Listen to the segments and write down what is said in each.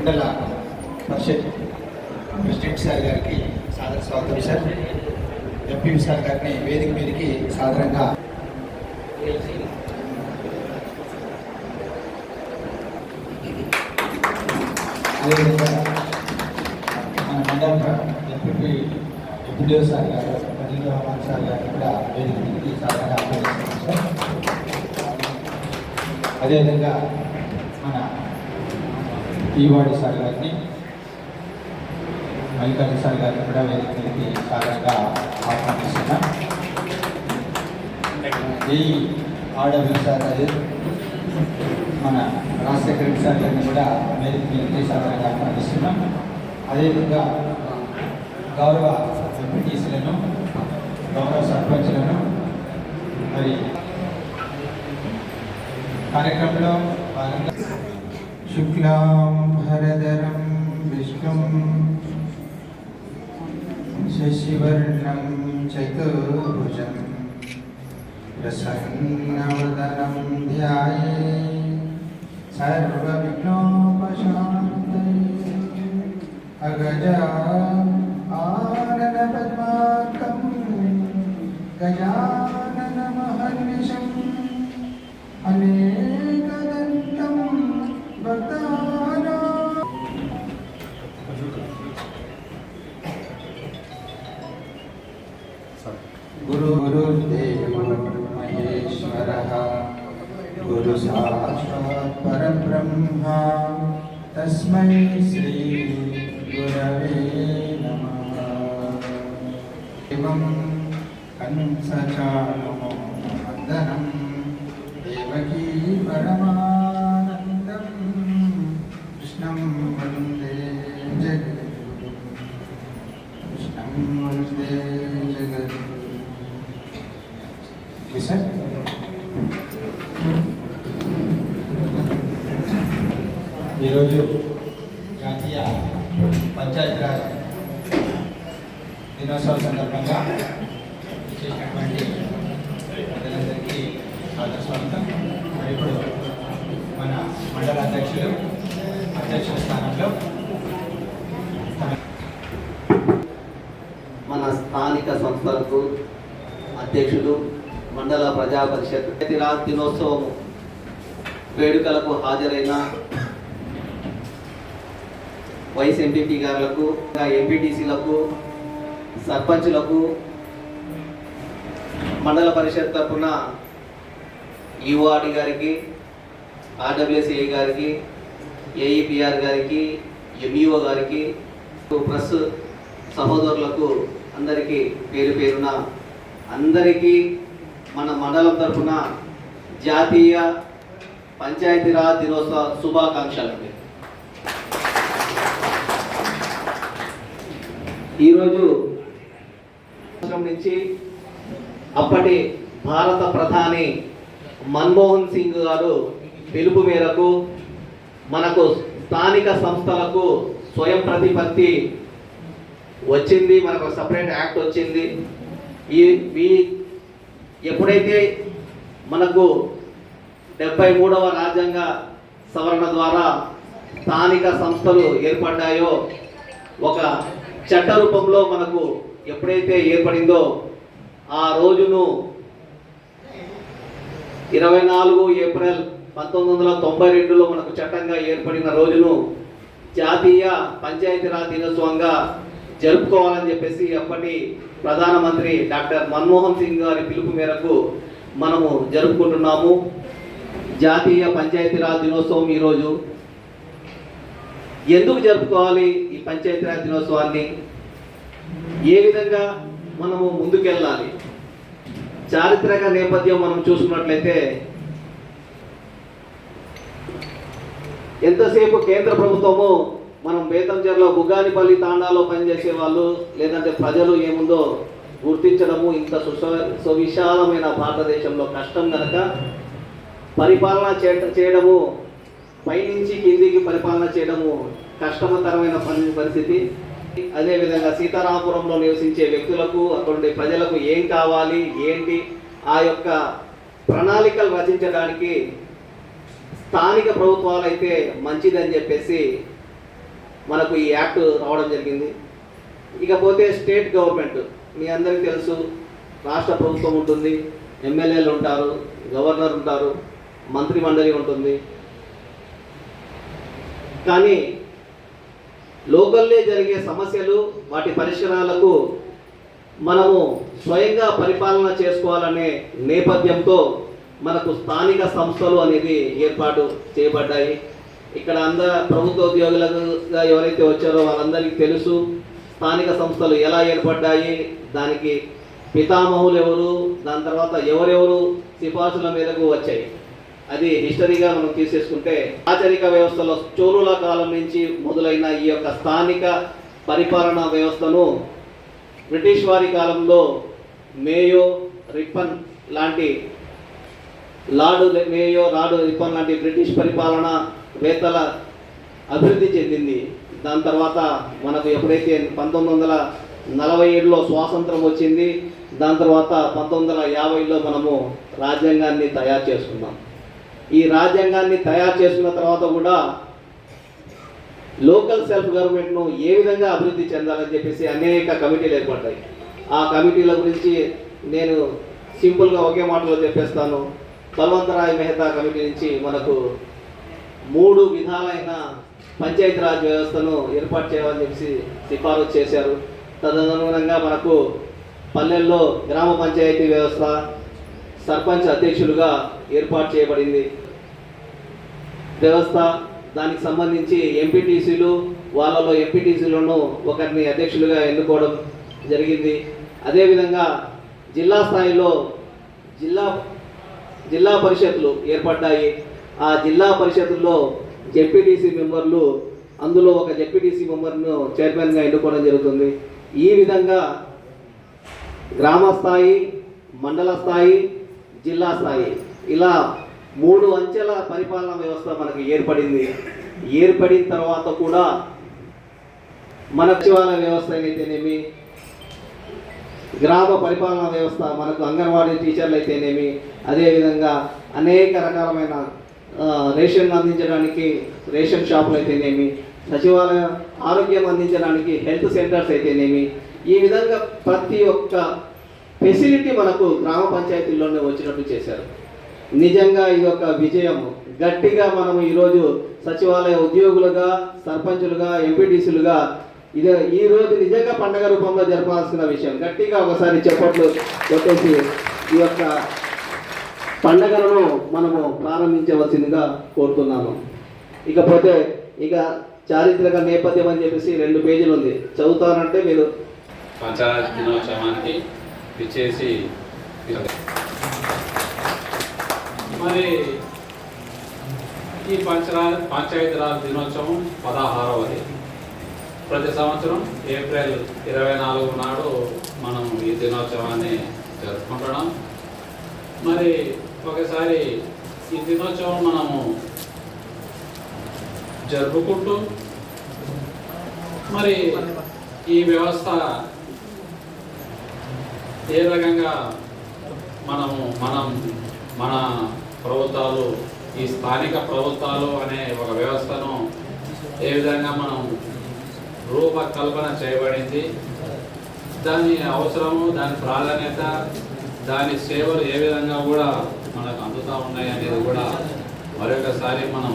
మండల పరిషత్ president sir గారికి సాదర స్వాగతం సార్. ఎంపీ సార్ గారిని వేదిక మీదకి సాధారణంగా అదేవిధంగా మన మండల ఎంపీ ఎంపీడీఓ సార్ గారు ప్రజల రహమాన్ సార్ గారు కూడా వేదిక మీదకి సాధారణంగా ఆహ్వానిస్తున్నాం సార్. అదేవిధంగా ఈవాడి సార్ గారిని మల్లికార్జున సార్ గారిని కూడా వేదికలకి మీదకి ఆహ్వానిస్తున్నా. ఆహ్వానిస్తున్నాం ఈ ఆర్డబ్ల్యూ సార్ అది మన రాజశేఖర సార్ గారిని కూడా వేదికలకి సాగరంగా ఆహ్వానిస్తున్నాం. అదేవిధంగా గౌరవ ఎంపీటీసీలను గౌరవ సర్పంచ్లను మరి కార్యక్రమంలో భాగంగా हरदरं विष्णुं शशिवर्णं चतुर्भुजं प्रसन्नवदनं ध्याये सर्वविघ्नोपशान्तये अगजा आननपद्माकं गजाननमहर्निशम् अने गुरुगुरुदेव महेश्वरः गुरुसाक्षात् परब्रह्मा तस्मै श्रीगुरवे नमः। एवं कंसचाणो देवकी परमा దినోత్సవ సందర్భంగా చేసినటువంటి ప్రజలందరికీ స్వాగత స్వాగతం. మరి ఇప్పుడు మన మండల అధ్యక్షులు అధ్యక్షుల స్థానంలో మన స్థానిక సంస్థలకు అధ్యక్షులు మండల ప్రజా పరిషత్ రాజ్ దినోత్సవం వేడుకలకు హాజరైన వైస్ ఎంపీపీ గారులకు ఎంపీటీసీలకు సర్పంచులకు మండల పరిషత్ తరఫున యుఆర్డి గారికి ఆర్డబ్ల్యూసిఐ గారికి ఏఈపిఆర్ గారికి ఎంఈఓ గారికి ప్రెస్ సహోదరులకు అందరికీ పేరు పేరున అందరికీ మన మండలం తరఫున జాతీయ పంచాయతీరాజ్ దినోత్సవ శుభాకాంక్షలు అండి ఈరోజు నుంచి అప్పటి భారత ప్రధాని మన్మోహన్ సింగ్ గారు పిలుపు మేరకు మనకు స్థానిక సంస్థలకు స్వయం ప్రతిపత్తి వచ్చింది మనకు సపరేట్ యాక్ట్ వచ్చింది. ఈ ఈ ఎప్పుడైతే మనకు డెబ్బై మూడవ రాజ్యాంగ సవరణ ద్వారా స్థానిక సంస్థలు ఏర్పడ్డాయో ఒక చట్ట రూపంలో మనకు ఎప్పుడైతే ఏర్పడిందో ఆ రోజును ఇరవై నాలుగు ఏప్రిల్ పంతొమ్మిది వందల తొంభై రెండులో మనకు చట్టంగా ఏర్పడిన రోజును జాతీయ పంచాయతీరాజ్ దినోత్సవంగా జరుపుకోవాలని చెప్పేసి అప్పటి ప్రధానమంత్రి డాక్టర్ మన్మోహన్ సింగ్ గారి పిలుపు మేరకు మనము జరుపుకుంటున్నాము. జాతీయ పంచాయతీరాజ్ దినోత్సవం ఈరోజు. ఎందుకు జరుపుకోవాలి ఈ పంచాయతీరాజ్ దినోత్సవాన్ని? ఏ విధంగా మనము ముందుకెళ్ళాలి? చారిత్రక నేపథ్యం మనం చూసుకున్నట్లయితే ఎంతసేపు కేంద్ర ప్రభుత్వము మనం బేతంచెర్లో బుగానిపల్లి తాండాలో పనిచేసే వాళ్ళు లేదంటే ప్రజలు ఏముందో గుర్తించడము ఇంత సుశ సువిశాలమైన భారతదేశంలో కష్టం కనుక పరిపాలన చే చేయడము పైనుంచి కిందికి పరిపాలన చేయడము కష్టతరమైన పని పరిస్థితి. అదేవిధంగా సీతారామపురంలో నివసించే వ్యక్తులకు అక్కడ ప్రజలకు ఏం కావాలి ఏంటి ఆ యొక్క ప్రణాళికలు రచించడానికి స్థానిక ప్రభుత్వాలు అయితే మంచిదని చెప్పేసి మనకు ఈ యాక్ట్ రావడం జరిగింది. ఇకపోతే స్టేట్ గవర్నమెంట్ మీ అందరికీ తెలుసు రాష్ట్ర ప్రభుత్వం ఉంటుంది ఎమ్మెల్యేలు ఉంటారు గవర్నర్ ఉంటారు మంత్రి మండలి ఉంటుంది. కానీ లోకల్లే జరిగే సమస్యలు వాటి పరిష్కారాలకు మనము స్వయంగా పరిపాలన చేసుకోవాలనే నేపథ్యంతో మనకు స్థానిక సంస్థలు అనేది ఏర్పాటు చేయబడ్డాయి. ఇక్కడ అంద ప్రభుత్వ ఉద్యోగులుగా ఎవరైతే వచ్చారో వాళ్ళందరికీ తెలుసు స్థానిక సంస్థలు ఎలా ఏర్పడ్డాయి దానికి పితామహులు ఎవరు దాని తర్వాత ఎవరెవరు సిఫార్సుల మేరకు వచ్చాయి. అది హిస్టరీగా మనం తీసేసుకుంటే ఆచరిక వ్యవస్థలో చోళుల కాలం నుంచి మొదలైన ఈ యొక్క స్థానిక పరిపాలనా వ్యవస్థను బ్రిటిష్ వారి కాలంలో మేయో రిప్పన్ లాంటి లార్డు మేయో రాడు రిప్పన్ లాంటి బ్రిటిష్ పరిపాలన వేత్తల అభివృద్ధి చెందింది. దాని తర్వాత మనకు ఎప్పుడైతే పంతొమ్మిది వందల నలభై ఏడులో స్వాతంత్రం వచ్చింది దాని తర్వాత పంతొమ్మిది వందల యాభైలో మనము రాజ్యాంగాన్ని తయారు చేసుకున్నాం. ఈ రాజ్యాంగాన్ని తయారు చేసుకున్న తర్వాత కూడా లోకల్ సెల్ఫ్ గవర్నమెంట్ను ఏ విధంగా అభివృద్ధి చెందాలని చెప్పేసి అనేక కమిటీలు ఏర్పడ్డాయి. ఆ కమిటీల గురించి నేను సింపుల్గా ఒకే మాటలో చెప్పేస్తాను. బలవంతరాయ్ మెహతా కమిటీ నుంచి మనకు మూడు విధాలైన పంచాయతీరాజ్ వ్యవస్థను ఏర్పాటు చేయాలని చెప్పి సిఫారసు చేశారు. తదనుగుణంగా మనకు పల్లెల్లో గ్రామ పంచాయతీ వ్యవస్థ సర్పంచ్ అధ్యక్షులుగా ఏర్పాటు చేయబడింది. వ్యవస్థ దానికి సంబంధించి ఎంపీటీసీలు వాళ్ళలో ఎంపీటీసీలను ఒకరిని అధ్యక్షులుగా ఎన్నుకోవడం జరిగింది. అదేవిధంగా జిల్లా స్థాయిలో జిల్లా జిల్లా పరిషత్లు ఏర్పడ్డాయి. ఆ జిల్లా పరిషత్తుల్లో జెడ్పీటీసీ మెంబర్లు అందులో ఒక జెడ్పీటీసీ మెంబర్ను చైర్మన్గా ఎన్నుకోవడం జరుగుతుంది. ఈ విధంగా గ్రామ స్థాయి మండల స్థాయి జిల్లా స్థాయి. ఇలా మూడు అంచెల పరిపాలనా వ్యవస్థ మనకు ఏర్పడింది. ఏర్పడిన తర్వాత కూడా మన సచివాలయ వ్యవస్థ అయితేనేమి గ్రామ పరిపాలనా వ్యవస్థ మనకు అంగన్వాడీ టీచర్లు అయితేనేమి అదేవిధంగా అనేక రకాలమైన రేషన్ అందించడానికి రేషన్ షాపులు అయితేనేమి సచివాలయ ఆరోగ్యం అందించడానికి హెల్త్ సెంటర్స్ అయితేనేమి ఈ విధంగా ప్రతి ఒక్క ఫెసిలిటీ మనకు గ్రామ పంచాయతీల్లోనే వచ్చినట్టు చేశారు. నిజంగా ఇది ఒక విజయం గట్టిగా మనం ఈరోజు సచివాలయ ఉద్యోగులుగా సర్పంచులుగా ఎంపీటీసీలుగా ఇది ఈ రోజు నిజంగా పండగ రూపంలో జరపాల్సిన విషయం. గట్టిగా ఒకసారి చెప్పట్లు కొట్టేసి ఈ యొక్క పండగలను మనము ప్రారంభించవలసిందిగా కోరుతున్నాను ఇకపోతే ఇక చారిత్రక నేపథ్యం అని చెప్పేసి రెండు పేజీలు ఉంది. చదువుతానంటే మీరు పంచాయతీ దినోత్సవానికి ఇచ్చేసి మరి ఈ పంచరా పంచాయతీరాజ్ దినోత్సవం పదహారవది. ప్రతి సంవత్సరం ఏప్రిల్ ఇరవై నాలుగు నాడు మనం ఈ దినోత్సవాన్ని జరుపుకుంటున్నాం. మరి ఒకసారి ఈ దినోత్సవం మనము జరుపుకుంటూ మరి ఈ వ్యవస్థ ఏ రకంగా మనము మనం మన ప్రభుత్వాలు ఈ స్థానిక ప్రభుత్వాలు అనే ఒక వ్యవస్థను ఏ విధంగా మనం రూపకల్పన చేయబడింది? దాని అవసరము దాని ప్రాధాన్యత దాని సేవలు ఏ విధంగా కూడా మనకు అందుతూ ఉన్నాయి అనేది కూడా మరొకసారి మనం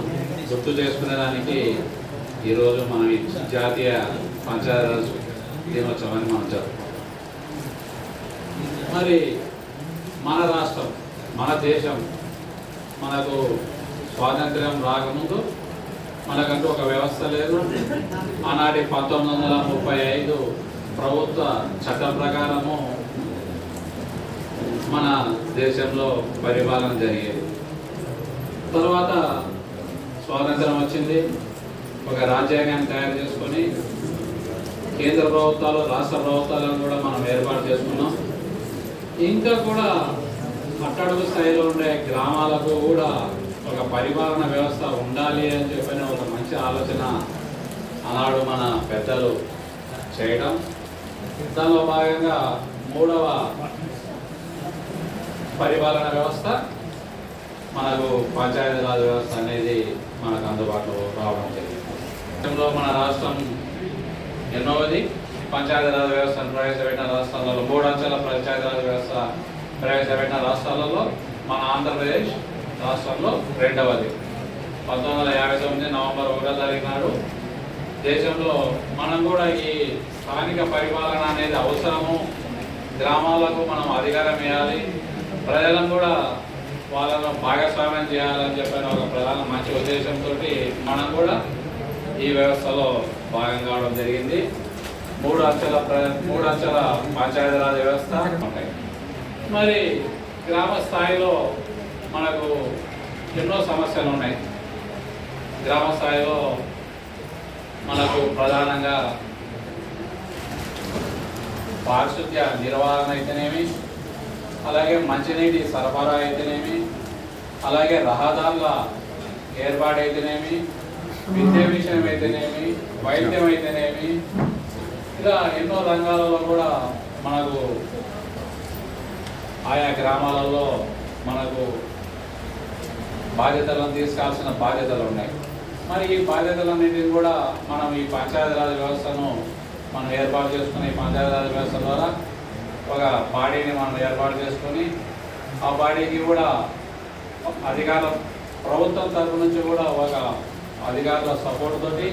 గుర్తు చేసుకునేదానికి ఈరోజు మనం ఈ జాతీయ పంచాయతీరాజ్ దినోత్సవాన్ని మనం జరుపుకుంటాం మరి మన రాష్ట్రం మన దేశం మనకు స్వాతంత్ర్యం రాకముందు మనకంటూ ఒక వ్యవస్థ లేదు. ఆనాటి పంతొమ్మిది వందల ముప్పై ఐదు ప్రభుత్వ చట్టం ప్రకారము మన దేశంలో పరిపాలన జరిగేది. తర్వాత స్వాతంత్రం వచ్చింది. ఒక రాజ్యాంగాన్ని తయారు చేసుకొని కేంద్ర ప్రభుత్వాలు రాష్ట్ర ప్రభుత్వాలను కూడా మనం ఏర్పాటు చేసుకున్నాం. ఇంకా కూడా పట్టణ స్థాయిలో ఉండే గ్రామాలకు కూడా ఒక పరిపాలన వ్యవస్థ ఉండాలి అని చెప్పిన ఒక మంచి ఆలోచన ఆనాడు మన పెద్దలు చేయడం దానిలో భాగంగా మూడవ పరిపాలన వ్యవస్థ మనకు పంచాయతీరాజ్ వ్యవస్థ అనేది మనకు అందుబాటులో రావడం జరిగింది. మన రాష్ట్రం ఎన్నోది పంచాయతీరాజ్ వ్యవస్థను ప్రవేశపెట్టిన రాష్ట్రాలలో మూడు అంచెల పంచాయతీరాజ్ వ్యవస్థ ప్రవేశపెట్టిన రాష్ట్రాలలో మన ఆంధ్రప్రదేశ్ రాష్ట్రంలో రెండవది. పంతొమ్మిది వందల యాభై తొమ్మిది నవంబర్ ఒకటో తారీఖు నాడు దేశంలో మనం కూడా ఈ స్థానిక పరిపాలన అనేది అవసరము. గ్రామాలకు మనం అధికారం ఇవ్వాలి. ప్రజలను కూడా వాళ్ళను భాగస్వామ్యం చేయాలని చెప్పిన ఒక ప్రధాన మంచి ఉద్దేశంతో మనం కూడా ఈ వ్యవస్థలో భాగం కావడం జరిగింది. మూడు అంచెల ప్ర మూడు అంచెల పంచాయతీరాజ్ వ్యవస్థ. ఉంటాయి మరి గ్రామ స్థాయిలో మనకు ఎన్నో సమస్యలు ఉన్నాయి. గ్రామ స్థాయిలో మనకు ప్రధానంగా పారిశుద్ధ్య నిర్వహణ అయితేనేమి అలాగే మంచినీటి సరఫరా అయితేనేమి అలాగే రహదారుల ఏర్పాటు అయితేనేమి విద్య విషయం అయితేనేమి వైద్యం అయితేనేమి ఇంకా ఎన్నో రంగాలలో కూడా మనకు ఆయా గ్రామాలలో మనకు బాధ్యతలను తీసుకోవాల్సిన బాధ్యతలు ఉన్నాయి. మరి ఈ బాధ్యతలన్నింటినీ కూడా మనం ఈ పంచాయతీరాజ్ వ్యవస్థను మనం ఏర్పాటు చేసుకుని ఈ పంచాయతీరాజ్ వ్యవస్థ ద్వారా ఒక బాడీని మనం ఏర్పాటు చేసుకొని ఆ బాడీకి కూడా అధికార ప్రభుత్వం తరపు నుంచి కూడా ఒక అధికారుల సపోర్ట్ తోటి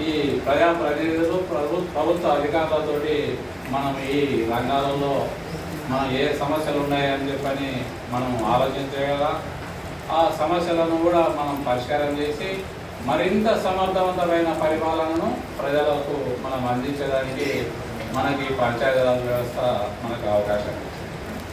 ఈ ప్రజా ప్రతినిధులు ప్రభు ప్రభుత్వ అధికారులతోటి మనం ఈ రంగాలలో మనం ఏ సమస్యలు ఉన్నాయని చెప్పని మనం ఆలోచించగల ఆ సమస్యలను కూడా మనం పరిష్కారం చేసి మరింత సమర్థవంతమైన పరిపాలనను ప్రజలకు మనం అందించడానికి మనకి పంచాయతీరాజ్ వ్యవస్థ మనకు అవకాశం ఇచ్చింది.